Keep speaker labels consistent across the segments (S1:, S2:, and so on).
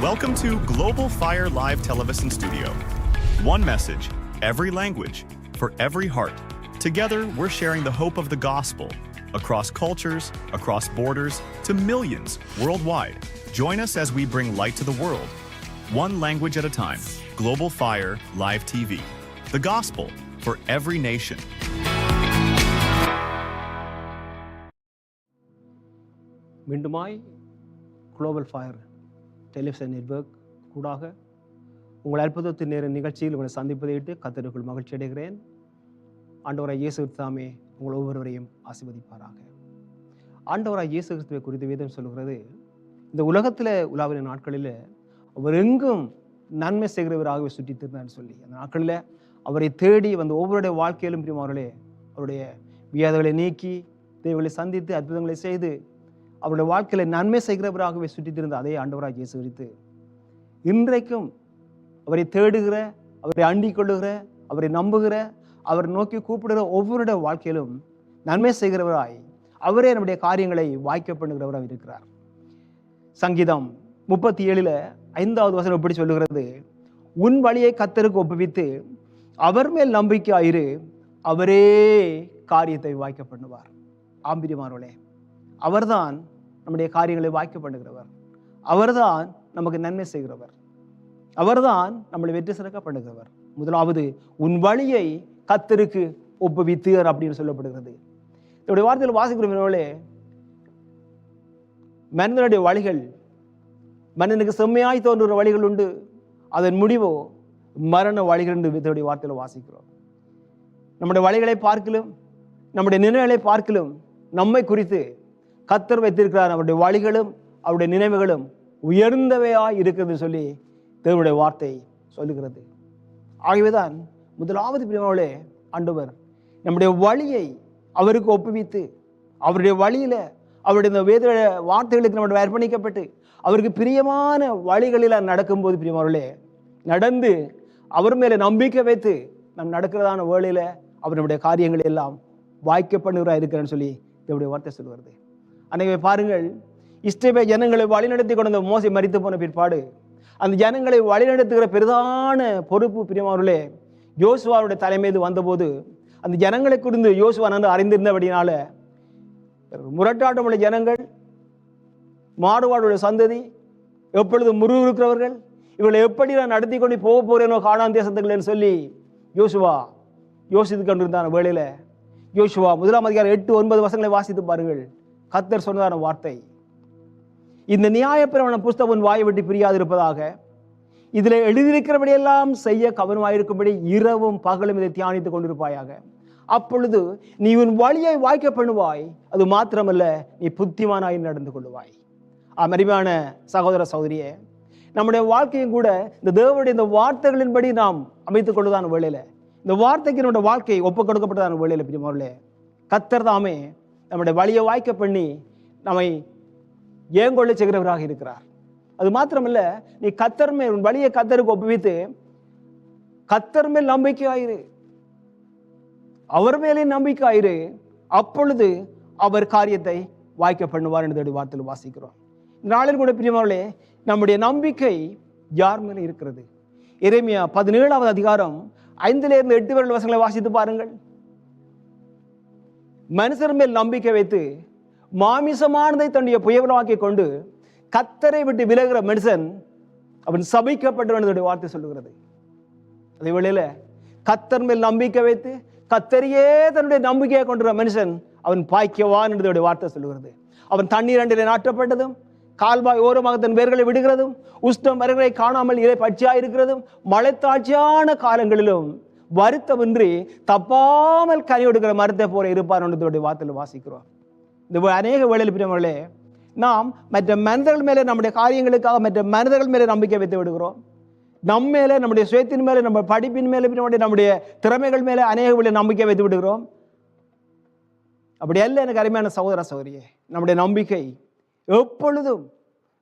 S1: Welcome to Global Fire Live Television Studio. One message, every language, for every heart. Together, we're sharing the hope of the gospel across cultures, across borders, to millions worldwide. Join us as we bring light to the world, one language at a time. Global Fire Live TV. The gospel for every nation.
S2: വീണ്ടുമായി global fire television network கூடாக உங்கள் அற்புதத்து நேர நிகழ்ச்சியில் உங்களை சந்திப்பதையிட்டு கத்தருக்குள் மகிழ்ச்சி அடைகிறேன். ஆண்டவராய் இயேசு தாமே உங்கள் ஒவ்வொருவரையும் ஆசிர்வதிப்பாராக. ஆண்டவராய் இயேசு கிறிஸ்துவை குறித்து வேதம் சொல்கிறது இந்த உலகத்தில் உலாவின நாட்களில் அவர் எங்கும் நன்மை செய்கிறவராகவே சுற்றி திருந்தார்னு சொல்லி அந்த நாட்களில் அவரை தேடி வந்த ஒவ்வொருடைய வாழ்க்கையிலும் பிரியும் அவர்களே அவருடைய வியாதிகளை நீக்கி தேவைகளை சந்தித்து அற்புதங்களை செய்து அவருடைய வாழ்க்கையில நன்மை செய்கிறவராகவே சுற்றித்திருந்த அதே ஆண்டவராக இயேசு குறித்து இன்றைக்கும் அவரை தேடுகிற அவரை அண்டிக் கொள்ளுகிற அவரை நம்புகிற அவரை நோக்கி கூப்பிடுகிற ஒவ்வொருடைய வாழ்க்கையிலும் நன்மை செய்கிறவராய் அவரே நம்முடைய காரியங்களை வாய்க்க பண்ணுகிறவராக இருக்கிறார். சங்கீதம் முப்பத்தி ஏழில் ஐந்தாவது வசனம் எப்படி சொல்லுகிறது? உன் வழியை கத்தருக்கு ஒப்புவித்து அவர் மேல் நம்பிக்கை ஆயிரு அவரே காரியத்தை வாய்க்க பண்ணுவார். ஆம்பிரியமானவளே அவர்தான் நம்முடைய காரியங்களை வாய்க்க பண்ணுகிறவர். அவர்தான் நமக்கு நன்மை செய்கிறவர். அவர்தான் நம்மளை வெற்றி சிறக்க பண்ணுகிறவர். முதலாவது உன் வழியை கத்தருக்கு ஒப்புவித்து அப்படின்னு சொல்லப்படுகிறது. இதோடைய வார்த்தையில் வாசிக்கிறவர்களே மனிதனுடைய வழிகள் மனிதனுக்கு செம்மையாய் தோன்றுகிற வழிகள் உண்டு. அதன் முடிவோ மரண வழிகள் என்று இதனுடைய வார்த்தையில் வாசிக்கிறோம். நம்முடைய வழிகளை பார்க்கலும் நம்முடைய நினைவுகளை பார்க்கலும் நம்மை குறித்து கத்தர் வைத்திருக்கிறார். அவருடைய வழிகளும் அவருடைய நினைவுகளும் உயர்ந்தவையாய் இருக்கிறது சொல்லி தேவனுடைய வார்த்தை சொல்லுகிறது. ஆகவேதான் முதலாவது பிரிவாவிலே ஆண்டவர் நம்முடைய வழியை அவருக்கு ஒப்புவித்து அவருடைய வழியில அவருடைய இந்த வேத வார்த்தைகளுக்கு நம்முடைய அர்ப்பணிக்கப்பட்டு அவருக்கு பிரியமான வழிகளில் நடக்கும்போது பிரியமாவர்களே நடந்து அவர் மேலே நம்பிக்கை வைத்து நம் நடக்கிறதான வேலையில் அவர் நம்முடைய காரியங்கள் எல்லாம் வாய்க்கப்படுகிறா இருக்கிறான்னு இருக்கிறேன்னு சொல்லி தேவனுடைய வார்த்தை சொல்லுவது அன்றைக்கு பாருங்கள். இஷ்டமே ஜனங்களை வழிநடத்தி கொண்டு மோசை மறித்து போன பிற்பாடு அந்த ஜனங்களை வழிநடத்துகிற பெரிதான பொறுப்பு பிரியமானவர்களே யோசுவாருடைய தலைமீது வந்தபோது அந்த ஜனங்களை குறிந்து யோசுவா நன்கு அறிந்திருந்தபடினால முரட்டாட்டமுள்ள ஜனங்கள் மாடுவாடுடைய சந்ததி எப்பொழுது முருகிருக்கிறவர்கள் இவர்களை எப்படி நான் நடத்தி கொண்டு போக போகிறேனோ காணான் தேசத்துக்குள்ளேன்னு சொல்லி யோசுவா யோசித்து கொண்டிருந்தான வேலையில் யோசுவா முதலாம் அதிகாரம் எட்டு ஒன்பது வசங்களை வாசித்து பாருங்கள். கத்தர் சொன்னதான வார்த்தை. இந்த நியாயப்பிரவண புஸ்தகம் உன் வாயை விட்டு பிரியாதிருப்பதாக. இதில் எழுதியிருக்கிறபடியெல்லாம் செய்ய கவனமாயிருக்கும்படி இரவும் பகலும் இதை தியானித்துக் கொண்டிருப்பாயாக. அப்பொழுது நீ உன் வழியை வாய்க்க பண்ணுவாய் அது மாத்திரமல்ல நீ புத்திமானாய் நடந்து கொள்ளுவாய். அமரிமான சகோதர சகோதரியே நம்முடைய வாழ்க்கையும் கூட இந்த தேவனுடைய இந்த வார்த்தைகளின்படி நாம் அமைத்துக் கொள்வதான வேளையில இந்த வார்த்தைக்கு நம்முடைய வாழ்க்கை ஒப்பு கொடுக்கப்பட்டதான வேளையில பிரியமாவர்களே கத்தர் தாமே நம்முடைய வழியை வாய்க்க பண்ணி நம்மை ஏங்கொள்ள செய்கிறவராக இருக்கிறார். அது மாத்திரமல்ல நீ கத்தர் மேல் உன் வழியை கத்தருக்கு ஒப்புவித்து கத்தர் மேல் நம்பிக்கை ஆயிரு அவர் மேலே நம்பிக்கை ஆயிரு அப்பொழுது அவர் காரியத்தை வாய்க்க பண்ணுவார் என்று வார்த்தையில் வாசிக்கிறோம். இந்த நாளில் கூட பிரியமாவளே நம்முடைய நம்பிக்கை யார் மேலே இருக்கிறது? இறைமையா பதினேழாவது அதிகாரம் ஐந்துலேருந்து எட்டு வரல் வசங்களை வாசித்து பாருங்கள். மனுஷர் மேல் நம்பிக்கை வைத்து மாமிசமானதை தன்னுடைய புயவனமாக்கி கொண்டு கத்தரை விட்டு விலகிற மனுஷன் அவன் சபிக்கப்பட்டவனுடைய வார்த்தை சொல்லுகிறது. அதே வேளையில் கத்தர் மேல் நம்பிக்கை வைத்து கத்தரையே தன்னுடைய நம்பிக்கையை கொண்டுற மனுஷன் அவன் பாய்க்கவான் என்றுடைய வார்த்தை சொல்லுகிறது. அவன் தண்ணீர் அண்டிலே நாட்டப்பட்டதும் கால்வாய் ஓரமாக தன் வேர்களை விடுகிறதும் உஷ்ணம் வருகளை காணாமல் இலை பச்சையா இருக்கிறதும் மழைத்தாட்சியான காலங்களிலும் வருத்தமின்றி தப்பாமல் கனி கொடுக்கிற மரத்தை போல இருப்பார் என்றுடைய வார்த்தையில் வாசிக்கிறோம். இந்த அநேக வேளையில் பிரியவர்களே நாம் மற்ற மனிதர்கள் மேலே நம்முடைய காரியங்களுக்காக மற்ற மனிதர்கள் மேலே நம்பிக்கை வைத்து விடுகிறோம். நம் மேலே நம்முடைய சுயத்தின் மேலே நம்ம படிப்பின் மேலே பின்னாடி நம்முடைய திறமைகள் மேலே அநேக வேளை நம்பிக்கை வைத்து விடுகிறோம். அப்படி அல்ல எனக்கு அருமையான சகோதர சகோதரியே நம்முடைய நம்பிக்கை எப்பொழுதும்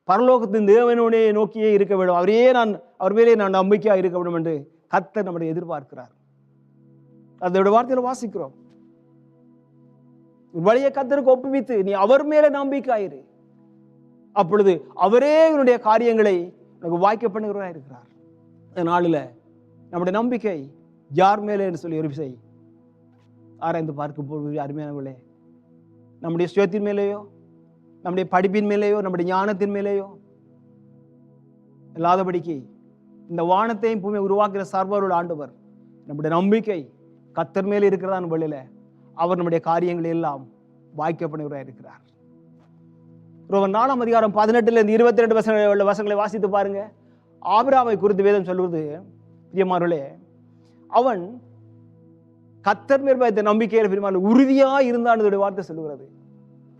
S2: பரலோகத்தின் தேவனுடைய நோக்கியே இருக்க வேண்டும். அவரையே நான் அவர் மேலே நான் நம்பிக்கையாக இருக்க வேண்டும் என்று கத்தர் நம்முடைய எதிர்பார்க்கிறார். அதோட வார்த்தையில் வாசிக்கிறோம். வழியை கத்தருக்கு ஒப்புவித்து நீ அவர் மேல நம்பிக்கை ஆயிரு அப்பொழுது அவரே உன்னுடைய காரியங்களை எனக்கு வாய்க்க பண்ணுகிறவராக இருக்கிறார். இந்த நாளில் நம்முடைய நம்பிக்கை யார் மேலே என்று சொல்லி ஒரு விசை ஆராய்ந்து பார்க்க போது அருமையானவர்களே நம்முடைய சுயத்தின் மேலேயோ நம்முடைய படிப்பின் மேலேயோ நம்முடைய ஞானத்தின் மேலேயோ இல்லாதபடிக்கு இந்த வானத்தையும் பூமியை உருவாக்குகிற சர்வருள் ஆண்டவர் நம்முடைய நம்பிக்கை கத்தர் மேலே இருக்கிறதான் வெளியில அவர் நம்முடைய காரியங்களை எல்லாம் வாய்க்கப்படுகிறவராக இருக்கிறார். ரோமன் நாலாம் அதிகாரம் பதினெட்டுல இருந்து இருபத்தி ரெண்டு வசங்களை உள்ள வசங்களை வாசித்து பாருங்க. ஆபிராமை குறித்து வேதம் சொல்வது பிரியமார்களே அவன் கத்தர் மேல் வைத்த நம்பிக்கையில் பெருமாள் உறுதியாக இருந்தான் வார்த்தை சொல்லுகிறது.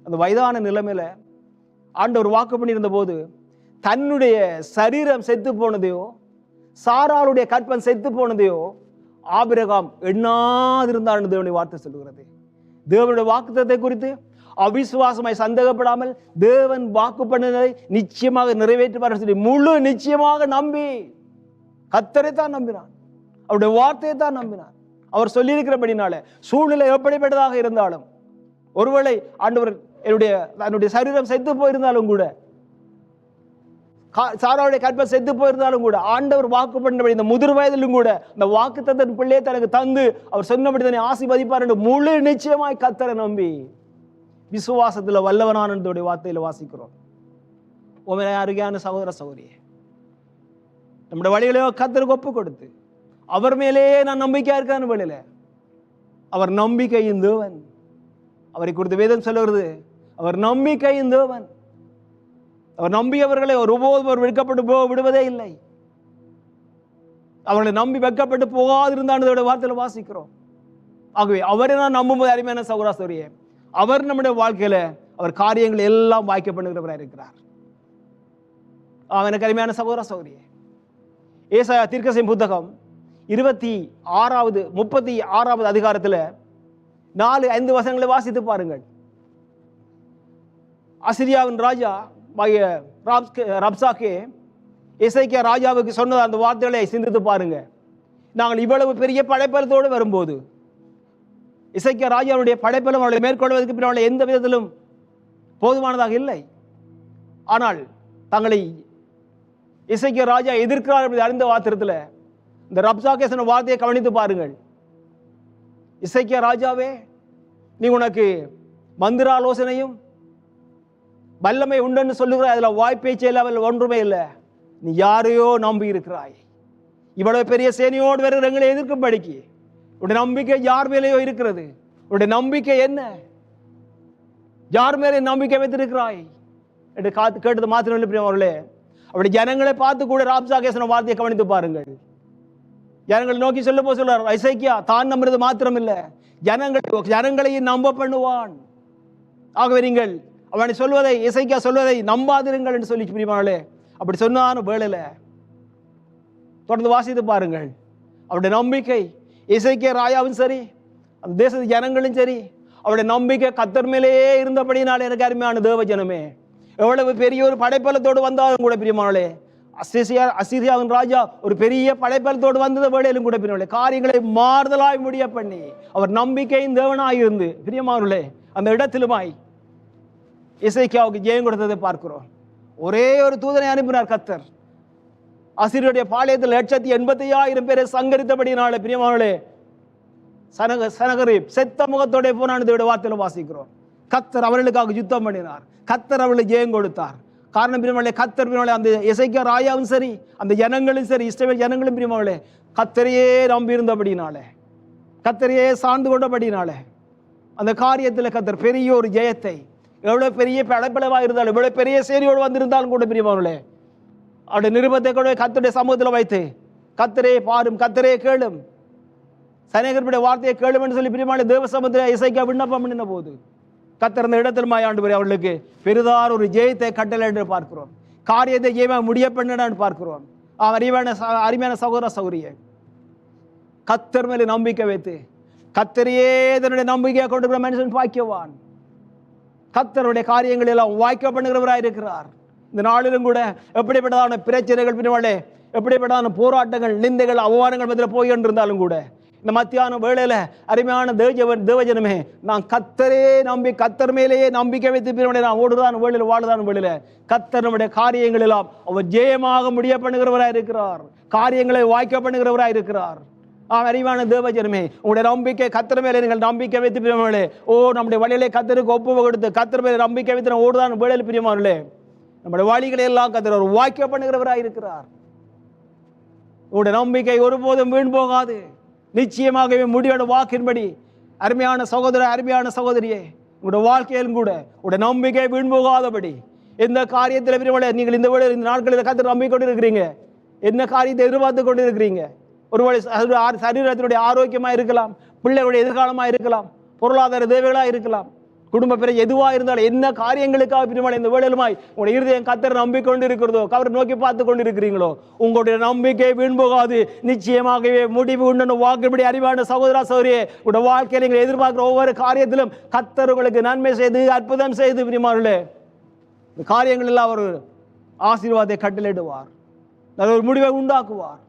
S2: அந்த வயதான நிலைமையில ஆண்டவர் வாக்கு பண்ணியிருந்த போது தன்னுடைய சரீரம் செத்து போனதையோ சாராளுடைய கற்பன் செத்து போனதையோ ஆபிரகாம் எண்ணாதிருந்தான் தேவனுடைய வார்த்தை சொல்லுகிறது. தேவனுடைய வாக்குத்தத்தை குறித்து அவிசுவாசமாய் சந்தேகப்படாமல் தேவன் வாக்கு பண்ணதை நிச்சயமாக நிறைவேற்றுவார் சொல்லி முழு நிச்சயமாக நம்பி கத்தரை தான் நம்பினான் அவருடைய வார்த்தையை தான் நம்பினான் அவர் சொல்லியிருக்கிறபடினால சூழ்நிலை எப்படிப்பட்டதாக இருந்தாலும் ஒருவேளை ஆண்டவர் என்னுடைய என்னுடைய சரீரம் செத்து போயிருந்தாலும் கூட சாராவுடைய கற்பம் செத்து போயிருந்தாலும் கூட ஆண்டவர் வாக்கு பண்ணபடி இந்த முதிர் வயதிலும் கூட இந்த வாக்கு தந்தன் பிள்ளையை தனக்கு தந்து அவர் சொன்னபடி தன்னை ஆசிர்வதிப்பார் என்று முழு நிச்சயமாய் கத்தரை நம்பி விசுவாசத்தில் வல்லவனானந்தோடைய வார்த்தையில் வாசிக்கிறோம். உண்மையிலே அருகையான சகோதர சகோதரியே நம்முடைய வழிகளையோ கத்தருக்கு ஒப்பு கொடுத்து அவர் மேலேயே நான் நம்பிக்கையாக இருக்கான்னு வழியில அவர் நம்பிக்கையின் தேவன். அவரை குறித்து வேதம் சொல்லுகிறது அவர் நம்பிக்கையின் தேவன். அவர் நம்பியவர்களை ஒரு ஒருபோதும் அவர் வெட்கப்பட்டு போக விடுவதே இல்லை. அவர்களை நம்பி வெட்கப்பட்டு போகாதிருந்தானதோட வார்த்தையில் வாசிக்கிறோம். ஆகவே அவரை நான் நம்பும்போது அருமையான சௌராசோரியே அவர் நம்முடைய வாழ்க்கையில அவர் காரியங்கள் எல்லாம் வாய்க்க பண்ணுகிறவராக இருக்கிறார். அவனுக்கு அருமையான சகோதர சௌரியே ஏசாயா தீர்க்கசையும் புத்தகம் இருபத்தி ஆறாவது முப்பத்தி ஆறாவது அதிகாரத்துல நாலு ஐந்து வசனங்களை வாசித்து பாருங்கள். அசிரியாவின் ராஜா ரப்சாக்கே இசைக்கிய ராஜாவுக்கு சொன்னது அந்த வார்த்தைகளை சிந்தித்து பாருங்க. நாங்கள் இவ்வளவு பெரிய படைப்பலத்தோடு வரும்போது இசைக்கிய ராஜாவுடைய படைப்பலம் அவளை மேற்கொள்வதற்கு பின்னால் எந்த விதத்திலும் போதுமானதாக இல்லை. ஆனால் தங்களை இசைக்கிய ராஜா எதிர்க்கிறார் என்பதை அறிந்த வாத்திரத்தில் இந்த ரப்சாக்கே சொன்ன வார்த்தையை கவனித்து பாருங்கள். இசைக்கிய ராஜாவே நீ உனக்கு மந்திர ஆலோசனையும் வல்லமை உண்டுன்னு சொல்லுகிறாய் அதுல வாய்ப்பேச்சு இல்லாமல் ஒன்றுமே இல்லை. நீ யாரையோ நம்பி இருக்கிறாய். இவ்வளவு பெரிய சேனையோடு வருகிற எங்களை எதிர்க்கும்படிக்கு உடைய நம்பிக்கை யார் மேலேயோ இருக்கிறது? உடைய நம்பிக்கை என்ன? யார் மேலே நம்பிக்கை வைத்திருக்கிறாய்? என்று காத்து கேட்டது மாத்திரம் இல்லை அவர்களே அப்படி ஜனங்களை பார்த்து கூட ராப்சாகேசன வார்த்தையை கவனித்து பாருங்கள். ஜனங்களை நோக்கி சொல்ல போது சொல்றார் ஐசைக்கியா தான் நம்புறது மாத்திரம் இல்லை ஜனங்கள் ஜனங்களையும் நம்ப பண்ணுவான். ஆகவே நீங்கள் அவனை சொல்வதை இசைக்கா சொல்வதை நம்பாதிருங்கள் என்று சொல்லி பிரிமானே அப்படி சொன்னாலும் வேளையில தொடர்ந்து வாசித்து பாருங்கள். அவருடைய நம்பிக்கை இசைக்கே ராயாவும் சரி அந்த தேசத்து ஜனங்களும் சரி அவருடைய நம்பிக்கை கத்தர் மேலேயே இருந்தபடினால் எனக்கு அருமையான தேவ ஜனமே. எவ்வளவு பெரிய ஒரு படைப்பலத்தோடு வந்தாலும் கூட பிரியமானே அசிசியா அசிரியாவின் ராஜா ஒரு பெரிய படைப்பலத்தோடு வந்தது வேலையிலும் கூட பிரியமானே காரியங்களை மாறுதலாய் முடிய பண்ணி அவர் நம்பிக்கையின் தேவனாய் இருந்து பிரியமானே அந்த இடத்திலுமாய் இசைக்கியாவுக்கு ஜெயம் கொடுத்ததை பார்க்கிறோம். ஒரே ஒரு தூதனை அனுப்பினார் கத்தர். அசிரியருடைய பாளையத்தில் லட்சத்தி எண்பத்தி ஆயிரம் பேரை சங்கரித்தபடினால பிரியமானே சனக சனகரீப் செத்த முகத்தோட போனானதோட வார்த்தையில் வாசிக்கிறோம். கத்தர் அவர்களுக்காக யுத்தம் பண்ணினார். கத்தர் அவர்களுக்கு ஜெயம் கொடுத்தார். காரணம் பிரியமாவளே கத்தர் பிரியமாவளே அந்த இசைக்க ராயாவும் சரி அந்த ஜனங்களும் சரி இஷ்டவேல் ஜனங்களும் பிரியமாவளே கத்தரையே நம்பியிருந்தபடினாலே கத்தரையே சார்ந்து கொண்டபடினாலே அந்த காரியத்தில் கத்தர் பெரிய ஒரு ஜெயத்தை எவ்வளவு பெரிய படப்பளவா இருந்தாலும் எவ்வளோ பெரிய சேரியோடு வந்திருந்தாலும் கூட பிரியமானே அவருடைய நிருபத்தை கூட கத்தருடைய சமூகத்தில் வைத்து கத்தரே பாரும் கத்தரே கேளும். சனேகருடைய வார்த்தையை கேளும் என்று சொல்லி பிரியமான தேவ சமூகத்தில் இசைக்க விண்ணப்பம் பண்ணின போது கத்திருந்த இடத்தில் மாயாண்டு அவர்களுக்கு பெரிதார் ஒரு ஜெயத்தை கட்டளை என்று பார்க்கிறோம். காரியத்தை ஜெயமாக முடிய பண்ணு பார்க்கிறோம். அவன் அறிவான அருமையான சகோதர சௌரிய கத்தர் மேலே நம்பிக்கை வைத்து கத்தரையே தன்னுடைய நம்பிக்கையை கொண்டு மனுஷன் பாக்கியவான். கத்தருடைய காரியங்கள் எல்லாம் வாய்க்க பண்ணுகிறவராக இருக்கிறார். இந்த நாளிலும் கூட எப்படிப்பட்டதான பிரச்சனைகள் பின்னாலே எப்படிப்பட்டதான போராட்டங்கள் நிந்தைகள் அவமானங்கள் மத்தியில் போய் இருந்தாலும் கூட இந்த மத்தியான வேளையில அருமையான தேவஜவன் தேவஜனமே நான் கத்தரே நம்பி கத்தர் மேலேயே நம்பிக்கை வைத்து பிறனுடைய நான் ஓடுதான் வேளையில் வாழுதான் வேளையில கத்தர் நம்முடைய காரியங்கள் எல்லாம் அவர் ஜெயமாக முடிய பண்ணுகிறவராக இருக்கிறார். காரியங்களை வாய்க்க பண்ணுகிறவராக இருக்கிறார். ஆம் அறிவான தேவஜனமே உங்களுடைய நம்பிக்கை கத்திர மேலே நீங்கள் நம்பிக்கை வைத்து பிரியமானே ஓ நம்முடைய வழியிலே கத்திருக்கு ஒப்புவை கொடுத்து கத்திர மேலே நம்பிக்கை வைத்து ஓடுதான் வேலையில் பிரியமானே நம்முடைய வழிகளை எல்லாம் கத்திர ஒரு வாய்க்க பண்ணுகிறவராக இருக்கிறார். உங்களுடைய நம்பிக்கை ஒருபோதும் வீண் போகாது. நிச்சயமாகவே முடிவோட வாக்கின்படி. அருமையான சகோதர அருமையான சகோதரியே உங்களுடைய வாழ்க்கையிலும் கூட உடைய நம்பிக்கை வீண் போகாதபடி. எந்த காரியத்தில் பிரியமலை நீங்கள் இந்த வேளையில் இந்த நாட்களில் கத்து நம்பிக்கொண்டு இருக்கிறீங்க. என்ன காரியத்தை எதிர்பார்த்து கொண்டு இருக்கிறீங்க? ஒருவேளை சரீரத்தினுடைய ஆரோக்கியமாக இருக்கலாம் பிள்ளைகளுடைய எதிர்காலமாக இருக்கலாம் பொருளாதார தேவைகளாக இருக்கலாம். குடும்ப பிற எதுவாக இருந்தாலும் என்ன காரியங்களுக்காக பெருமாள் இந்த வேளையிலுமாய் உங்களுடைய இருதயம் கத்தர் நம்பிக்கொண்டு இருக்கிறதோ கவரை நோக்கி பார்த்து கொண்டு இருக்கிறீங்களோ உங்களுடைய நம்பிக்கை வீண் போகாது. நிச்சயமாகவே முடிவு உண்டு வாக்குப்படி அறிவான சகோதரா சௌரியே உங்களுடைய வாழ்க்கையில் நீங்கள் எதிர்பார்க்குற ஒவ்வொரு காரியத்திலும் கத்தர் உங்களுக்கு நன்மை செய்து அற்புதம் செய்து பெருமாளே இந்த காரியங்கள் எல்லாம் அவர் ஆசீர்வாதத்தை கட்டளிடுவார் நல்ல ஒரு முடிவை உண்டாக்குவார்.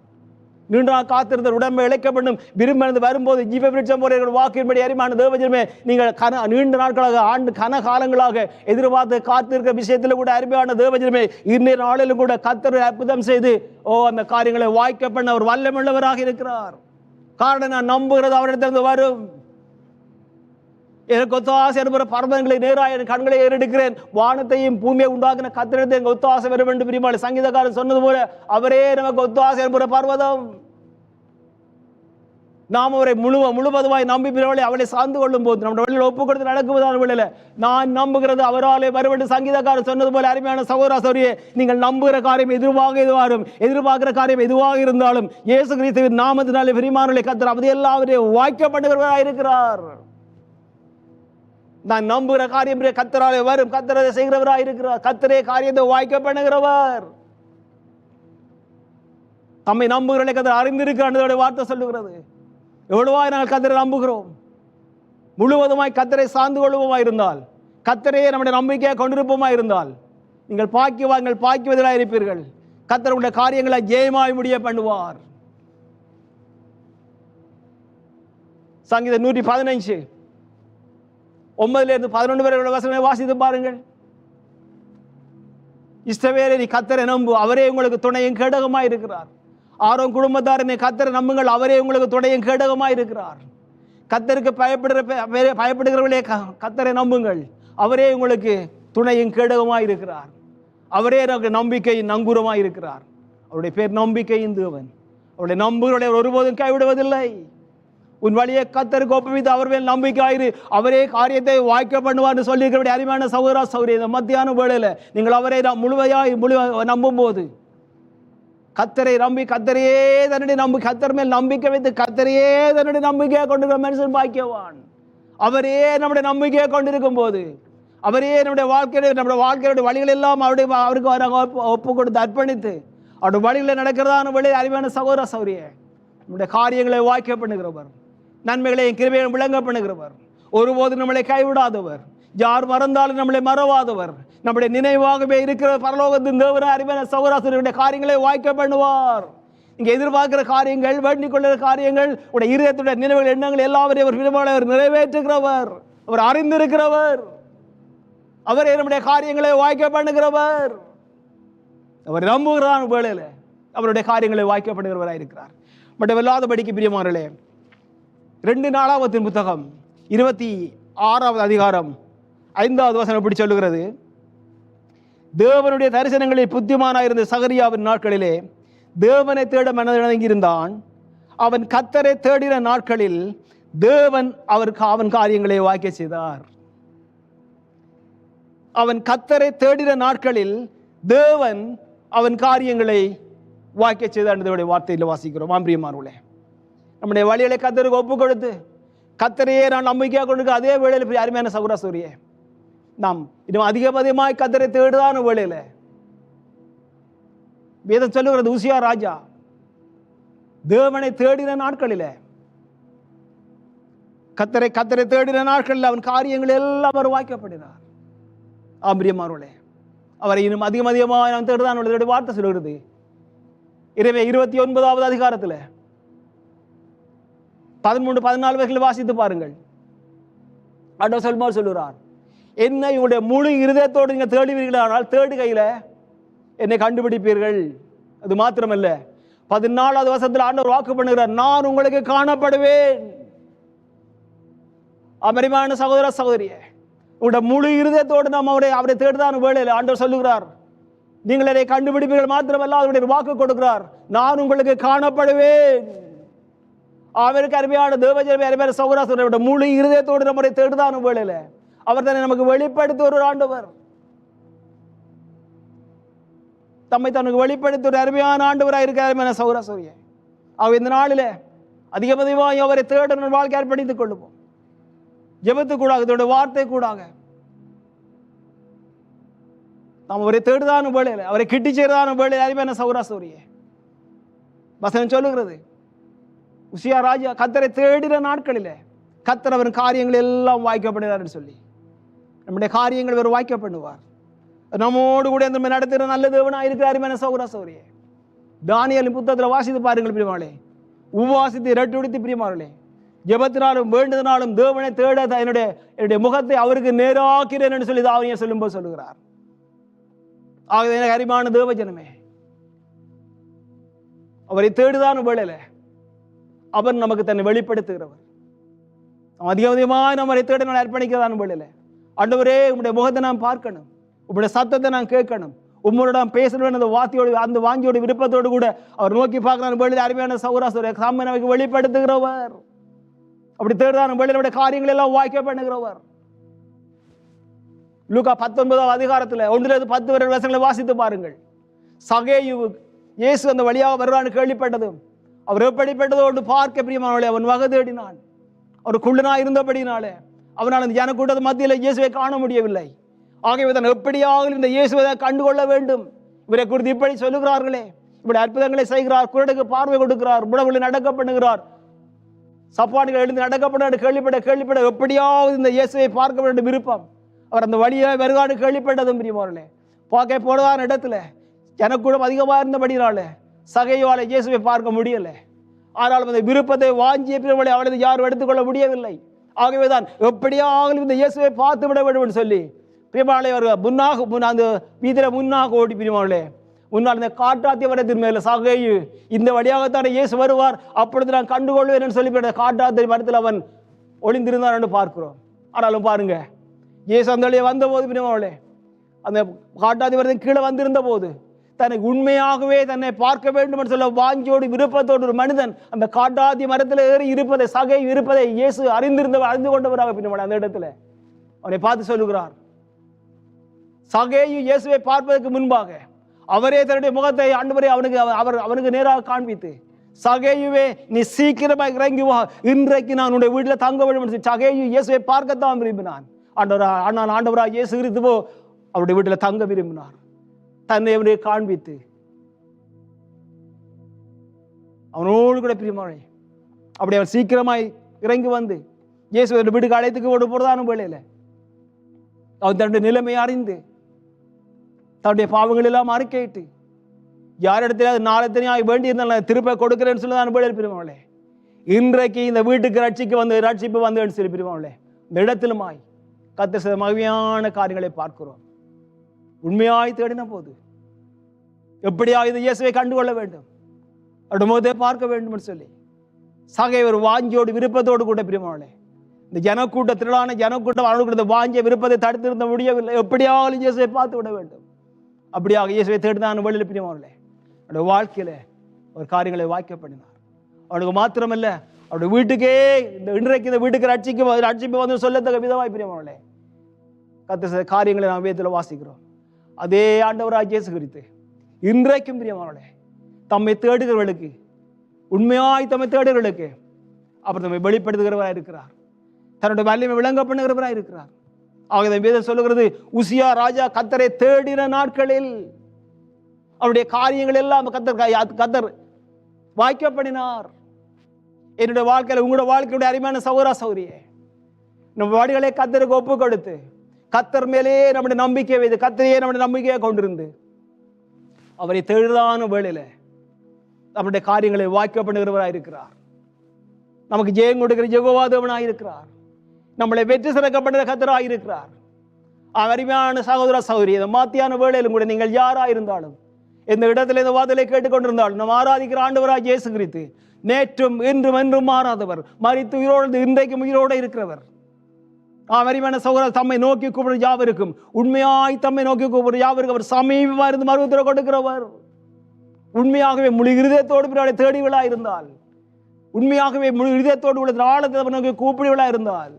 S2: நீண்ட காத்திருந்த உடம்பை இழைக்கப்படும் விரும்பினது வரும்போது ஜீவ விருட்சம் போல வாக்கின்படி அறிமான தேவஜனமே நீங்கள் கன நீண்ட நாட்களாக ஆண்டு கன காலங்களாக எதிர்பார்த்து காத்திருக்க விஷயத்தில் கூட அருமையான தேவஜனமே இன்னொரு நாளிலும் கூட கத்தர் அற்புதம் செய்து ஓ அந்த காரியங்களை வாய்க்க பண்ண அவர் வல்லமுள்ளவராக இருக்கிறார். காரணம் நான் நம்புகிறது அவரிடத்திலிருந்து வரும். எனக்கு ஒத்தாசை என்பது பர்வதங்களை நேராக என் கண்களை ஏறெடுக்கிறேன். வானத்தையும் பூமியை உண்டாக்கின கத்திரத்தை எங்கள் ஒத்தாசை வரும் என்று பிரிமாள் சங்கீதக்காரன் சொன்னது போல அவரே நமக்கு ஒத்தாசை என்பது பர்வதம். நாம் அவரை முழுவ முழுவதுமாய் நம்பி பிறவளை அவளை சார்ந்து கொள்ளும் போது நம்முடைய வழியில் ஒப்பு கொடுத்து நடக்குவதான வழியில் நான் நம்புகிறது அவராலே வருவென்று சங்கீதக்காரர் சங்கீதக்காரன் சொன்னது போல அருமையான சகோதர சௌரியே நீங்கள் நம்புகிற காரியம் எதுவாக எதுவாரும் எதிர்பார்க்கிற காரியம் எதுவாக இருந்தாலும் இயேசு கிறிஸ்துவின் நாமத்தினாலே பெரியமானலை கத்தர் அவதை எல்லாம் வாய்க்கப்படுகிறவராக இருக்கிறார் நான் நம்புகிற காரியம் கத்தராலே வரும். கத்தரதை செய்கிறவராக இருக்கிறார். கத்தரே காரியத்தை வாய்க்க பண்ணுகிறவர் தம்மை நம்புகிறவர்களை கத்தர் அறிந்திருக்கிறார் வார்த்தை சொல்லுகிறது. எவ்வளவாய் நாங்கள் கத்தரை நம்புகிறோம். முழுவதுமாய் கத்தரை சார்ந்து கொள்வோமாய் இருந்தால் கத்தரையே நம்முடைய நம்பிக்கையை கொண்டிருப்போமா இருந்தால் நீங்கள் பாக்கியவாங்கள் பாக்கியவதிலாக இருப்பீர்கள். கத்தர் உடைய காரியங்களை ஜெயமாய் முடிய பண்ணுவார். சங்கீதம் நூற்றி பதினைஞ்சு ஒன்பதுல இருந்து பதினொன்று வரை உள்ள வசனங்களை வாசித்து பாருங்கள். இஷ்டவேலை நீ கத்தரை நம்பு அவரே உங்களுக்கு துணையும் கேடகமாக இருக்கிறார். ஆரோம் குடும்பத்தாரனை கத்தரை நம்புங்கள் அவரே உங்களுக்கு துணையும் கேடகமாக இருக்கிறார். கத்தருக்கு பயப்படுகிற பயப்படுகிறவர்களே கத்தரை நம்புங்கள் அவரே உங்களுக்கு துணையும் கேடகமாக இருக்கிறார். அவரே எனக்கு நம்பிக்கையின் நங்கூரமாக இருக்கிறார். அவருடைய பேர் நம்பிக்கையின் தேவன். அவருடைய நம்புகிறவர்களை ஒருபோதும் கைவிடுவதில்லை. உன் வழியை கத்தருக்கு கோப்பமித்து அவர் மேல் நம்பிக்கையாயிரு அவரே காரியத்தை வாய்க்க பண்ணுவார்னு சொல்லியிருக்கிறபடி அருமையான சகோதரா சௌரிய இந்த மத்தியான வேளையில் நீங்கள் அவரை நாம் முழுமையாய் முழு நம்பும் போது கத்தரை நம்பி கத்தரையே தன்னுடைய நம்பி கத்தர் மேல் நம்பிக்கை வைத்து கத்தரையே தன்னுடைய நம்பிக்கையை கொண்டிருக்கிற மனுஷன் பாக்கியவான். அவரே நம்முடைய நம்பிக்கையை கொண்டிருக்கும் போது அவரே நம்முடைய வாழ்க்கையில நம்முடைய வாழ்க்கையுடைய வழிகள் எல்லாம் அவருடைய அவருக்கு நாங்கள் ஒப்பு கொடுத்து அர்ப்பணித்து அவருடைய வழிகளில் நடக்கிறதான வழி அறிவான சகோதர சௌரிய நம்முடைய காரியங்களை வாய்க்க பண்ணுகிறவர். நன்மைகளையும் கிருபையும் விளங்க பண்ணுகிறவர் ஒருபோதும் நம்மளை கைவிடாதவர். யார் மறந்தாலும் நம்மளை மறவாதவர். நம்முடைய நினைவாகவே இருக்கிற பரலோகத்தின் தேவர அறிவன சகோதராசருடைய காரியங்களை வாய்க்க பண்ணுவார். இங்கே எதிர்பார்க்கிற காரியங்கள் வேண்டிக் கொள்ளுகிற காரியங்கள் உடைய இருதயத்துடைய நினைவுகள் எண்ணங்கள் எல்லாவரையும் அவர் விரும்பாளர் நிறைவேற்றுகிறவர். அவர் அறிந்திருக்கிறவர். அவரே நம்முடைய காரியங்களை வாய்க்க பண்ணுகிறவர். அவர் நம்புகிறான் வேளையில். அவருடைய காரியங்களை வாய்க்க பண்ணுகிறவராக இருக்கிறார். பட் இல்லாதபடிக்கு பிரியமானே ரெண்டு நாலாவத்தின் புத்தகம் இருபத்தி ஆறாவது அதிகாரம் ஐந்தாவது வசனம் இப்படி சொல்லுகிறது? தேவனுடைய தரிசனங்களில் புத்திமானாயிருந்த சகரியாவின் நாட்களிலே தேவனை தேட மனதிறங்கியிருந்தான். அவன் கத்தரை தேடின நாட்களில் தேவன் அவருக்கு அவன் காரியங்களை வாக்கிய செய்தார். அவன் கத்தரை தேடின நாட்களில் தேவன் அவன் காரியங்களை வாக்கிய செய்தார் என்பதை வார்த்தையில் வாசிக்கிறோம். ஆம்பிரியமானவர்களே நம்முடைய வழிகளை கத்தருக்கு ஒப்பு கொடுத்து கத்தரையே நான் நம்பிக்கையாக கொண்டு அதே வேளையில் இப்படி அருமையான சகுரா சூரிய நாம் இன்னும் அதிகபதிகமாய் கத்தரை தேடுதான வேளையில். வேதம் சொல்லுகிறது உசியா ராஜா தேவனை தேடின நாட்களில் கத்தரை கத்தரை தேடின நாட்களில் அவன் காரியங்கள் எல்லாம் அவர் வாய்க்கப்படுகிறார் ஆம்பிரியமானவர்களே அவரை இன்னும் அதிகம் அதிகமாக நான் தேடுதான் உள்ளதோட வார்த்தை சொல்கிறது இரவே இருபத்தி ஒன்பதாவது அதிகாரத்தில் பதிமூன்று பதினாலு வகையில் வாசித்து பாருங்கள். ஆண்டவர் சொல்மார் சொல்லுகிறார். என்னை உங்களுடைய முழு இருதயத்தோடு நீங்கள் தேடுவீர்களானால் தேடு கையில் என்னை கண்டுபிடிப்பீர்கள். அது மாத்திரமல்ல. பதினாலாவது வருஷத்தில் ஆண்டவர் வாக்கு பண்ணுகிறார். நான் உங்களுக்கு காணப்படுவேன். அமரிமான சகோதர சகோதரியே உங்களோட முழு இருதயத்தோடு நாம் அவரை அவரை தேடுதான் வேலையில் ஆண்டவர் சொல்லுகிறார். நீங்கள் அதை கண்டுபிடிப்பீர்கள் மாத்திரமல்ல அவருடைய வாக்கு கொடுக்கிறார். நான் உங்களுக்கு காணப்படுவேன். அவருக்கு அருமையான தேவஜனமே அருமையான சகோதர முழு இருதயத்தோடு நம்முடைய தேடுதான் வேலையில் அவர் தன்னை நமக்கு வெளிப்படுத்தி ஒரு ஆண்டவர். தம்மை தனக்கு வெளிப்படுத்தி ஒரு அருமையான ஆண்டவராக இருக்க அருமையான சௌரா அவர் இந்த நாளில் அதிகபதிவாய் அவரை தேடணும் வாழ்க்கை அர்ப்பணித்துக் கொள்ளுவோம். ஜெபத்து கூடாக இதோட வார்த்தை கூடாக நாம் அவரை தேடுதான வேலையில் அவரை கிட்டி செய்கிறதான வேலையில் அருமையான சௌரா சௌரிய வசனம் சொல்லுகிறது உசியா ராஜா கத்தரை தேடின நாட்களில் கத்தர் அவர் காரியங்கள் எல்லாம் வாய்க்கப்படுகிறார்னு சொல்லி. நம்முடைய காரியங்கள் அவர் வாய்க்க பண்ணுவார் நம்மோடு கூட இந்த நடத்துகிற நல்ல தேவனா இருக்கிறாரு மேன சௌரா சௌரியே தானியலின் புத்தகத்தில் வாசித்து பாருங்கள் பிரியமாளே உவாசித்து இரட்டு உடித்து ஜபத்தினாலும் ஜெபத்தினாலும் வேண்டுதனாலும் தேவனை தேட என்னுடைய என்னுடைய முகத்தை அவருக்கு நேராக்கிறேன் என்று சொல்லி தாவனியை சொல்லும்போது சொல்லுகிறார். ஆகவே எனக்கு அறிமான தேவ ஜனமே அவரை தேடுதான் வேளையில அவர் நமக்கு தன்னை வெளிப்படுத்துகிறவர். அதிக அதிகமாக நம்மளை தேட நான் அர்ப்பணிக்கிறதான் வேளையில ஆண்டவரே உங்களுடைய முகத்தை நான் பார்க்கணும். உங்களுடைய சத்தத்தை நான் கேட்கணும். உங்களோட நான் பேசணும் அந்த வாத்தியோடு அந்த வாங்கியோட விருப்பத்தோடு கூட அவர் நோக்கி பார்க்கிறான் வேளையில் அருமையான சௌராசுர சாமி நமக்கு வெளிப்படுத்துகிறவர். அப்படி தேடுதான் வேளையில் காரியங்கள் எல்லாம் வாய்க்க பண்ணுகிறவர். லூகா பத்தொன்பதாம் அதிகாரத்தில் ஒன்றிலிருந்து பத்து வரை வசங்களை வாசித்து பாருங்கள். சகேயு இயேசு அந்த வழியாக வருவான்னு கேள்விப்பட்டதும் அவர் எப்படிப்பட்டதோடு பார்க்க பிரியமானவளே அவன் வகை தேடினான். அவர் குள்ளனா இருந்தபடினாலே அவனால் அந்த ஜனக்கூட்டத்து மத்தியில் இயேசுவை காண முடியவில்லை. ஆகவே தான் எப்படியாக இந்த இயேசுவை கண்டுகொள்ள வேண்டும். இவரை குறித்து இப்படி சொல்லுகிறார்களே. இப்படி அற்புதங்களை செய்கிறார் குரடுக்கு பார்வை கொடுக்கிறார் உணவுகளை நடக்க பண்ணுகிறார் சப்பாடுகள் எழுந்து நடக்கப்பட கேள்விப்பட கேள்விப்பட எப்படியாவது இந்த இயேசுவை பார்க்க வேண்டும் விருப்பம். அவர் அந்த வழியை வருகாடு கேள்விப்பட்டதும் பிரியமானே பார்க்க போடுவார் இடத்துல ஜனக்கூடம் அதிகமாக இருந்தபடினாலே சகையால இயேசுவை பார்க்க முடியலை. ஆனாலும் அந்த விருப்பத்தை வாஞ்சிய பிறவளை அவளது யாரும் எடுத்துக்கொள்ள முடியவில்லை. ஆகவே தான் எப்படியோ எப்படியாவது இந்த இயேசுவை பார்த்து விட வேண்டும் என்று சொல்லி பிரியமாளே அவர் முன்னாக முன் அந்த வீதியில் முன்னாக ஓடி பிரியமாளே முன்னால் இந்த காட்டாத்திய மரத்தின் மேலே சகையு இந்த வழியாகத்தான இயேசு வருவார் அப்பொழுது நான் கண்டுகொள்வேன் என்று சொல்லி அந்த மரத்தில் அவன் ஒளிந்திருந்தான் என்று பார்க்கிறோம். ஆனாலும் பாருங்க இயேசு அந்த வழியை வந்தபோது பிரியமாளே அந்த காட்டாதிபரத்தின் கீழே வந்திருந்த போது தனக்கு உண்மையாகவே தன்னை பார்க்க வேண்டும் என்று சொல்ல வாஞ்சியோடு விருப்பத்தோடு ஒரு மனிதன் அந்த காட்டாதி மரத்தில் ஏறி இருப்பதை சகை இருப்பதை இயேசு அறிந்திருந்தவர் அறிந்து கொண்டவராக பின்னமலை அந்த இடத்துல. அவனை பார்த்து சொல்லுகிறார் சகையும் இயேசுவை பார்ப்பதற்கு முன்பாக அவரே தன்னுடைய முகத்தை ஆண்டவரே அவனுக்கு அவர் அவர் அவனுக்கு நேராக காண்பித்து சகையுவே நீ சீக்கிரமாக இறங்கி வா இன்றைக்கு நான் உன்னுடைய வீட்டில் தங்க வேண்டும் சகையும் இயேசுவை பார்க்கத்தான் விரும்பினான். ஆண்டவரா ஆனால் ஆண்டவராக இயேசு கிறிஸ்துவோ அவருடைய வீட்டில் தங்க விரும்பினார். தன்னை அவனை காண்பித்து. அவனோடு கூட பிரியமானே. அப்படி அவன் சீக்கிரமாய் இறங்கி வந்து இயேசு வீட்டுக்கு அழைத்துக்கு ஓடு போறதான வேலையில் அவன் தன்னுடைய நிலைமையை அறிந்து தன்னுடைய பாவங்கள் எல்லாம் அறிக்கையிட்டு நாளை நாளத்தனையாய் வேண்டி இருந்தாலும் திருப்ப கொடுக்கிறேன்னு சொல்லி தான் வேலையில் பிரிவாங்களே இன்றைக்கு இந்த வீட்டுக்கு ரட்சிக்கு வந்து ரட்சிப்பு வந்து சொல்லி பிரிவாங்களே இந்த இடத்திலுமாய் கத்த சில மகிமையான காரியங்களை பார்க்கிறோம். உண்மையாய் தேடின போது எப்படியா இது இயேசுவை கண்டுகொள்ள வேண்டும். அவருடைய பார்க்க வேண்டும் என்று சொல்லி சகை ஒரு வாஞ்சியோடு விருப்பத்தோடு கூட பிரிமாவளே இந்த ஜனக்கூட்ட திரளான ஜனக்கூட்டம் அவர்களுக்கு இந்த வாஞ்சிய விருப்பத்தை தடுத்திருந்த முடியவில்லை. எப்படியாவது இயேசுவை பார்த்து விட வேண்டும். அப்படியாக இயேசுவை தேடினான் வெளியில் பிரிமாவளே அவருடைய வாழ்க்கையில ஒரு காரியங்களை வாய்க்க பண்ணினார். அவனுக்கு மாத்திரமல்ல அவருடைய வீட்டுக்கே இந்த இன்றைக்கு இந்த வீட்டுக்கு ரட்சிக்கு ரட்சிப்பு வந்து சொல்லத்தக்க விதமாய் பிரியமாவளே கத்த சில காரியங்களை நாம் வேதத்தில் வாசிக்கிறோம். அதே ஆண்டவராக இயேசு குறித்து இன்றைக்கும் பிரியமானவளே தம்மை தேடுகிறவர்களுக்கு உண்மையாய் தம்மை தேடுகிறவர்களுக்கு அவர் தம்மை வெளிப்படுத்துகிறவராக இருக்கிறார். தன்னுடைய வலிமை விளங்க பண்ணுகிறவராக இருக்கிறார் ஆக வேதம் சொல்லுகிறது உசியா ராஜா கத்தரை தேடின நாட்களில் அவருடைய காரியங்கள் எல்லாம் கத்தர் கத்தர் வாய்க்கப்படினார். என்னுடைய வாழ்க்கையில் உங்களோட வாழ்க்கையுடைய அருமையான சௌரா சௌரியே நம்ம வாடிகளை கத்தருக்கு ஒப்பு கொடுத்து கத்தர் மேலே நம்முடைய நம்பிக்கை வைத்து கத்தரையே நம்முடைய நம்பிக்கையை கொண்டிருந்து அவரை தெழுதான வேளையில நம்முடைய காரியங்களை வாய்க்க பண்ணுகிறவராக இருக்கிறார். நமக்கு ஜெயம் கொடுக்கிற ஜெகோவாதவனாக இருக்கிறார். நம்மளை வெற்றி சிறக்கப்படுகிற கத்தராக இருக்கிறார். அருமையான சகோதர சகோதரி இந்த மாத்தியான வேளையிலும் கூட நீங்கள் யாராக இருந்தாலும் எந்த இடத்துல இந்த வாதலை கேட்டுக்கொண்டிருந்தாலும் நம்ம ஆராதிக்கிற ஆண்டவராக இயேசு குறித்து நேற்றும் இன்றும் என்றும் மாறாதவர். மறித்து உயிரோடு இன்றைக்கும் உயிரோடு இருக்கிறவர். அருமையான சகோதரர் தம்மை நோக்கி கூப்பிடுற யாவருக்கும்? உண்மையாய் தம்மை நோக்கி கூப்பிடுற யாவருக்கும்? அவர் சமீபமாக இருந்து மருவத்தில் கொடுக்கிறவர். உண்மையாகவே முழு இருதயத்தோடு பின்னாடி தேடிவிழா இருந்தால் உண்மையாகவே முழு இருதயத்தோடு உள்ள ஆழத்தை அவர் நோக்கி கூப்பிடுவிழா இருந்தால்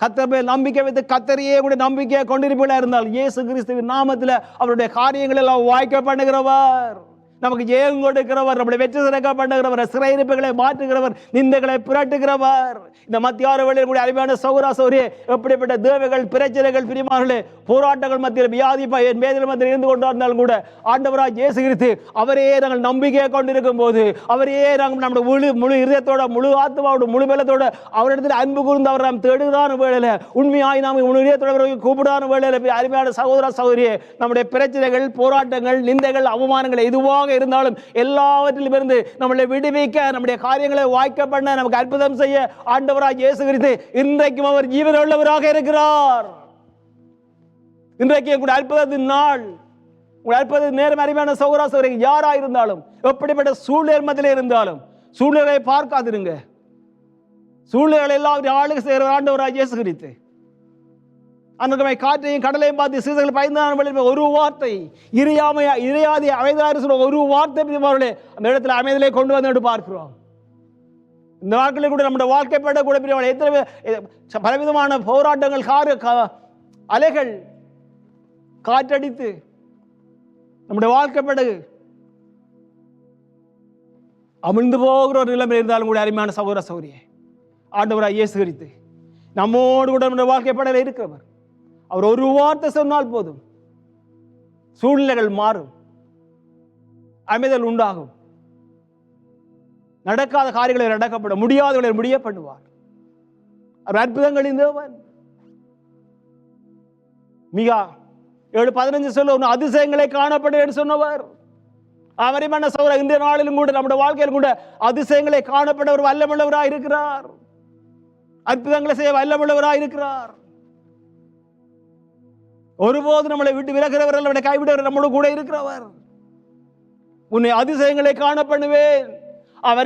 S2: கத்தர் மேல் நம்பிக்கை வைத்து கத்தரையே கூட நம்பிக்கையை கொண்டிருப்பீர்களா இருந்தால் இயேசு கிறிஸ்துவின் நாமத்தில் அவருடைய காரியங்கள் எல்லாம் வாய்க்க பண்ணுகிறவர் நமக்கு ஜெயம் கொடுக்கிறவர் நம்மளை வெற்றி சிறக்க பண்ணுகிறவர் சிறையிருப்புகளை மாற்றுகிறவர் நிந்தைகளை புரட்டுகிறவர். இந்த மத்தியார வழியில் கூட அருமையான சௌரா சௌரிய எப்படிப்பட்ட தேவைகள் பிரச்சனைகள் பிரிமார்களே போராட்டங்கள் மத்தியில் வியாதி என் வேதனை மத்தியில் இருந்து கொண்டாடினாலும் கூட ஆண்டவராக இயேசு கிறிஸ்து அவரையே நாங்கள் நம்பிக்கையை கொண்டிருக்கும் போது அவரையே நாங்கள் நம்முடைய முழு முழு இதயத்தோட முழு ஆத்மாவோட முழு பலத்தோட அவரிடத்தில் அன்பு கூர்ந்து அவர் நாம் தேடுதான வேளையில் உண்மையாய் நாம் முழு இதயத்தோட கூப்பிடான வேளையில் அருமையான சகோதர சௌரிய நம்முடைய பிரச்சனைகள் போராட்டங்கள் நிந்தைகள் அவமானங்கள் எதுவாக எதுவாக இருந்தாலும் எல்லாவற்றிலும் இருந்து நம்மளை விடுவிக்க நம்முடைய காரியங்களை வாய்க்க பண்ண நமக்கு அற்புதம் செய்ய ஆண்டவராக இயேசு கிறிஸ்து இன்றைக்கும் அவர் ஜீவன் உள்ளவராக இருக்கிறார். இன்றைக்கு கூட அற்புதத்தின் நாள் உங்கள் அற்புத நேரம் அருமையான சௌரா சௌரி யாரா இருந்தாலும் எப்படிப்பட்ட சூழ்நிலை இருந்தாலும் சூழ்நிலையை பார்க்காதிருங்க. சூழ்நிலை எல்லாம் ஆளுக்கு செய்கிற ஆண்டவராக இயேசு கிறிஸ்து அன்றைக்கு காற்றையும் கடலையும் பார்த்து சீசர்கள் பயந்தான ஒரு வார்த்தை இறையாமை இறையாதி அமைதாரு சொல்ல ஒரு வார்த்தை அவர்களே அந்த இடத்துல அமைதியிலே கொண்டு வந்து பார்க்கிறோம். இந்த நாட்களில் கூட நம்முடைய வாழ்க்கைப்பட கூட பிரிவாள் எத்தனை பலவிதமான போராட்டங்கள் காரு அலைகள் காற்றடித்து நம்முடைய வாழ்க்கைப்படு அமிழ்ந்து போகிற ஒரு நிலைமை இருந்தாலும் கூட அருமையான சகோதர சௌரியே ஆண்டவராக இயேசு கரித்து நம்மோடு கூட நம்முடைய வாழ்க்கைப்படல இருக்கிறவர். அவர் ஒரு வார்த்தை சொன்னால் போதும். சூழ்நிலைகள் மாறும். அமைதல் உண்டாகும். நடக்காத காரியங்களை நடக்கப்பட முடியாதவர்களை முடிய பண்ணுவார். அவர் அற்புதங்களின் தேவன். மிகா ஏழு பதினஞ்சு சொல்ல ஒன்று அதிசயங்களை காணப்படும் என்று சொன்னவர். அவரிமான சௌர இந்திய நாளிலும் கூட நம்முடைய வாழ்க்கையிலும் கூட அதிசயங்களை காணப்பட ஒரு வல்லமுள்ளவராக இருக்கிறார். அற்புதங்களை செய்ய வல்லமுள்ளவராக இருக்கிறார். ஒருபோது நம்மளை விட்டு விலகிறவர் அல்ல, நம்மளை கைவிடுவர். நம்மளோட கூட இருக்கிறவர். உன்னை அதிசயங்களை காண பண்ணுவேன்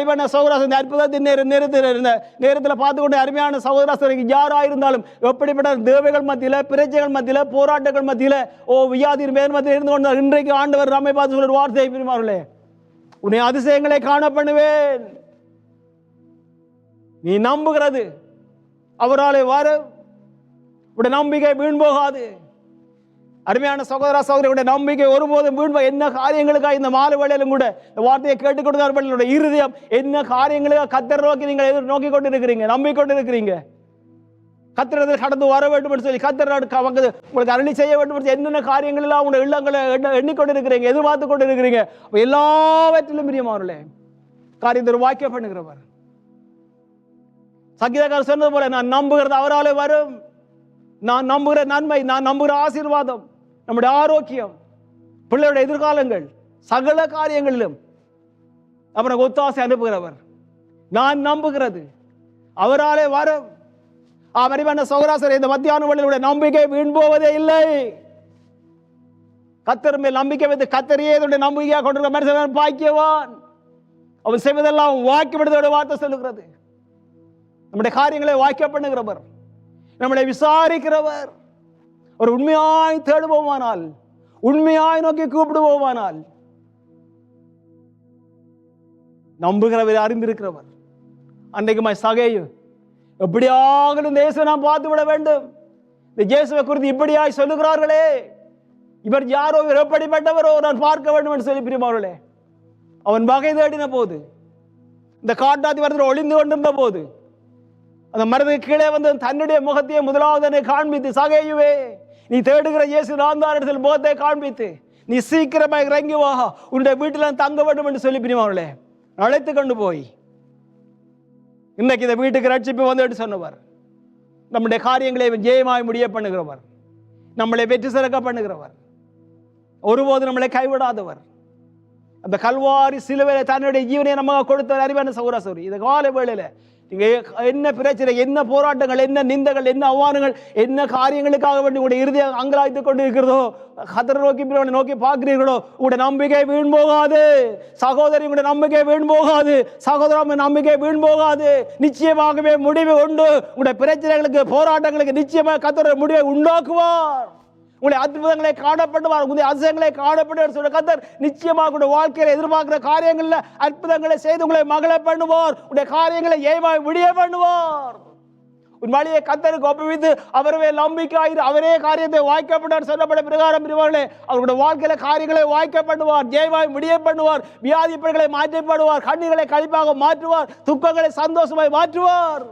S2: பண்ண சௌராசன் இந்த அற்புதத்தின் நேர நேரத்தில் இருந்த நேரத்தில் பார்த்து கொண்டு அருமையான சகோதராசன் யாராக இருந்தாலும் எப்படிப்பட்ட தேவைகள் மத்தியில் பிரச்சனைகள் மத்தியில் போராட்டங்கள் மத்தியில் ஓ வியாதியின் மேல் மத்தியில் இருந்து கொண்டார் இன்றைக்கு ஆண்டவர் நம்மை பார்த்து சொல்ற வார்த்தை பிரிமார்களே உன்னை அதிசயங்களை காண பண்ணுவேன் நீ நம்புகிறது. அவராலே வர. உடைய நம்பிக்கை வீண் போகாது. அருமையான சகோதர சகோதரியுடைய நம்பிக்கை ஒருபோதும் வீண் என்ன காரியங்களுக்காக இந்த மாலை வேளையிலும் கூட இந்த வார்த்தையை கேட்டுக்கொண்டு இருதயம் என்ன காரியங்களுக்காக கத்தர் நோக்கி நீங்கள் எதிர் நோக்கி கொண்டு இருக்கிறீங்க நம்பிக்கொண்டு இருக்கிறீங்க கத்திரத்தில் கடந்து வர வேண்டும் என்று சொல்லி கத்தர் வந்து உங்களுக்கு அருளி செய்ய வேண்டும் என்று என்னென்ன காரியங்கள் எல்லாம் உங்களுடைய இல்லங்களை எண்ணிக்கொண்டு இருக்கிறீங்க எதிர்பார்த்து கொண்டு இருக்கிறீங்க எல்லாவற்றிலும் பிரியமானவர்களே காரியத்தை ஒரு வாக்கியம் பண்ணுகிறவர். சங்கீதக்காரர் சொன்னது போல நான் நம்புகிறது அவராலே வரும். நான் நம்புகிற நன்மை நான் நம்புகிற ஆசீர்வாதம். நம்முடைய ஆரோக்கியம் பிள்ளையுடைய எதிர்காலங்கள் சகல காரியங்களிலும் அப்புறம் ஒத்தாசை அனுப்புகிறவர். நான் நம்புகிறது. அவராலே வரும் அவரிவான சௌராசர் இந்த மத்தியான வழியிலுடைய நம்பிக்கை வீண் போவதே இல்லை. கத்தர் மேல் நம்பிக்கை வைத்து கத்தரையே இதனுடைய நம்பிக்கையாக கொண்டிருக்கிற மனுஷன் பாக்கியவான். அவன் செய்வதெல்லாம் வாக்கியப்படுதோட வார்த்தை சொல்லுகிறது. நம்முடைய காரியங்களை வாக்கிய பண்ணுகிறவர் நம்மளை விசாரிக்கிறவர். ஒரு உண்மையாய் தேடுவோமானால் உண்மையாய் நோக்கி கூப்பிடுவோமானால் நம்புகிறவர் அறிந்திருக்கிறவர். அன்றைக்கு சகையு எப்படியாக இந்த இயேசுவை நாம் பார்த்து விட வேண்டும்? இந்த இயேசுவை குறித்து இப்படியாய் சொல்லுகிறார்களே. இவர் யாரோ இவர் எப்படிப்பட்டவரோ நான் பார்க்க வேண்டும் என்று சொல்லி பிரிமார்களே அவன் வகை தேடின போது இந்த காட்டாத்தி வரத்தில் ஒளிந்து கொண்டிருந்த போது அந்த மரத்துக்கு கீழே வந்து தன்னுடைய முகத்தையே முதலாவது என்னை காண்பித்து சகையுவே நீ தேடுகிற இயேசு நான் தான் இடத்தில் முகத்தை காண்பித்து. நீ சீக்கிரமாக இறங்கி வா. உன்னுடைய வீட்டில் தங்க வேண்டும் என்று சொல்லி பிரிமாவர்களே அழைத்து கொண்டு போய். இன்னைக்கு இந்த வீட்டுக்கு ரட்சிப்பு வந்து சொன்னவர். நம்முடைய காரியங்களை ஜெயமாய் முடிய பண்ணுகிறவர். நம்மளை வெற்றி சிறக்க பண்ணுகிறவர். ஒருபோது நம்மளை கைவிடாதவர். அந்த கல்வாரி சிலுவையில தன்னுடைய ஜீவனை நமக்கு கொடுத்த அறிவான சௌராசௌரி இந்த கால வேளையில் இங்கே என்ன பிரச்சனை என்ன போராட்டங்கள் என்ன நிந்தங்கள் என்ன அவமானங்கள் என்ன காரியங்களுக்காக வேண்டி உங்களுடைய இறுதியை அங்கலாய்த்து கொண்டு இருக்கிறதோ கத்தரை நோக்கி நோக்கி பார்க்கிறீர்களோ உங்களுடைய நம்பிக்கை வீண் போகாது. சகோதரி உங்களுடைய நம்பிக்கை வீண் போகாது. சகோதரம் நம்பிக்கை வீண் போகாது. நிச்சயமாகவே முடிவு உண்டு. உங்களுடைய பிரச்சனைகளுக்கு போராட்டங்களுக்கு நிச்சயமாக கத்தர் முடிவை உண்டாக்குவார். உங்களுடைய அற்புதங்களை காணப்படுவார் உங்களுடைய அதிசயங்களை காணப்படுவார் சொல்ற கத்தர் நிச்சயமாக உங்களுடைய வாழ்க்கையில எதிர்பார்க்கிற காரியங்களில் அற்புதங்களை செய்து உங்களை மகளை பண்ணுவார். உடைய காரியங்களை ஏமா விடிய பண்ணுவார். உன் வழியை கத்தருக்கு ஒப்புவித்து அவரவே நம்பிக்கையாயிரு அவரே காரியத்தை வாய்க்கப்பட்டார் சொல்லப்பட பிரகாரம் பிரிவார்களே அவருடைய வாழ்க்கையில காரியங்களை வாய்க்கப்படுவார் ஜெயவாய் முடிய பண்ணுவார் வியாதிப்படைகளை மாற்றப்படுவார் கண்ணீர்களை கழிப்பாக மாற்றுவார் துக்கங்களை சந்தோஷமாய் மாற்றுவார்.